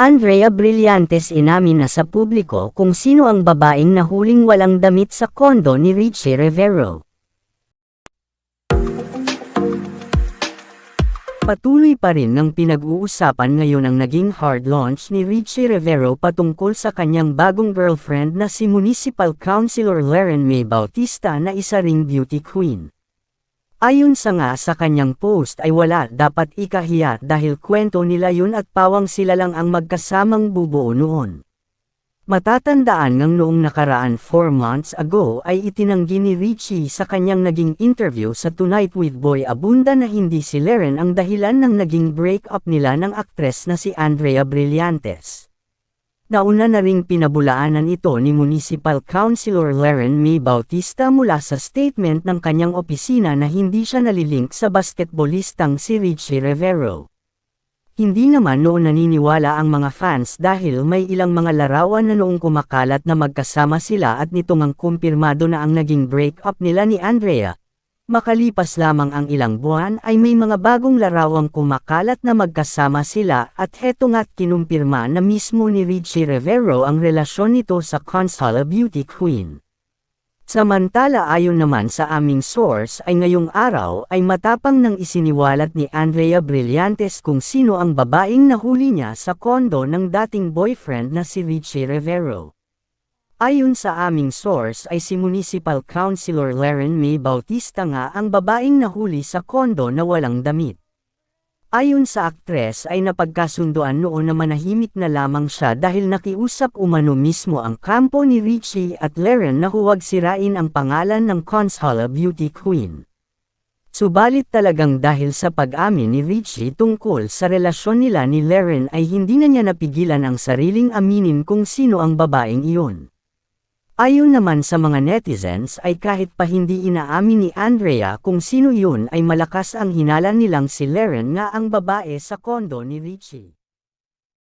Andrea Brillantes inamin na sa publiko kung sino ang babaeng nahuling walang damit sa kondo ni Richie Rivero. Patuloy pa rin ng pinag-uusapan ngayon ang naging hard launch ni Richie Rivero patungkol sa kanyang bagong girlfriend na si Municipal Councilor Laren May Bautista na isa ring beauty queen. Ayon sa nga sa kanyang post ay wala dapat ikahiya dahil kwento nila yun at pawang sila lang ang magkasamang bubuo noon. Matatandaan ng noong nakaraan 4 months ago ay itinanggi ni Richie sa kanyang naging interview sa Tonight with Boy Abunda na hindi si Leren ang dahilan ng naging breakup nila ng aktres na si Andrea Brillantes. Nauna na ring pinabulaanan ito ni Municipal Councilor Laren May Bautista mula sa statement ng kanyang opisina na hindi siya nalilink sa basketballistang si Richie Rivero. Hindi naman noon naniniwala ang mga fans dahil may ilang mga larawan na noong kumakalat na magkasama sila at nitong ang kumpirmado na ang naging breakup nila ni Andrea. Makalipas lamang ang ilang buwan ay may mga bagong larawang kumakalat na magkasama sila at heto nga't kinumpirma na mismo ni Richie Rivero ang relasyon nito sa Consola Beauty Queen. Samantala ayon naman sa aming source ay ngayong araw ay matapang nang isiniwalat ni Andrea Brillantes kung sino ang babaeng nahuli niya sa kondo ng dating boyfriend na si Richie Rivero. Ayon sa aming source ay si Municipal Councilor Laren May Bautista nga ang babaeng nahuli sa kondo na walang damit. Ayon sa aktres ay napagkasunduan noon na manahimik na lamang siya dahil nakiusap umano mismo ang kampo ni Richie at Laren na huwag sirain ang pangalan ng Consola Beauty Queen. Subalit talagang dahil sa pag-amin ni Richie tungkol sa relasyon nila ni Laren ay hindi na niya napigilan ang sariling aminin kung sino ang babaeng iyon. Ayon naman sa mga netizens ay kahit pa hindi inaamin ni Andrea kung sino yun ay malakas ang hinala nilang si Laren nga ang babae sa kondo ni Richie.